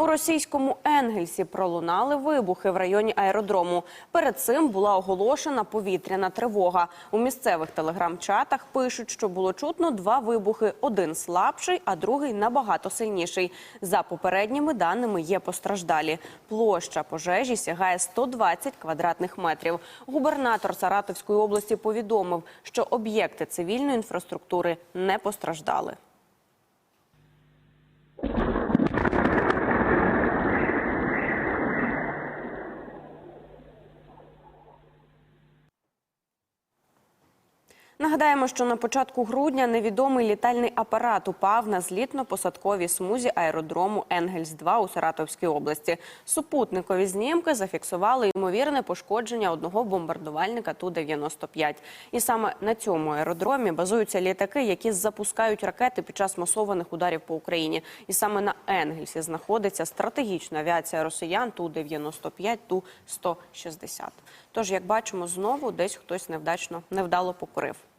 У російському Енгельсі пролунали вибухи в районі аеродрому. Перед цим була оголошена повітряна тривога. У місцевих телеграм-чатах пишуть, що було чутно два вибухи: один слабший, а другий набагато сильніший. За попередніми даними є постраждалі. Площа пожежі сягає 120 квадратних метрів. Губернатор Саратовської області повідомив, що об'єкти цивільної інфраструктури не постраждали. Нагадаємо, що на початку грудня невідомий літальний апарат упав на злітно-посадковій смузі аеродрому Енгельс-2 у Саратовській області. Супутникові знімки зафіксували ймовірне пошкодження одного бомбардувальника Ту-95. І саме на цьому аеродромі базуються літаки, які запускають ракети під час масованих ударів по Україні. І саме на Енгельсі знаходиться стратегічна авіація росіян Ту-95, Ту-160. Тож, як бачимо, знову десь хтось невдачно невдало покорив.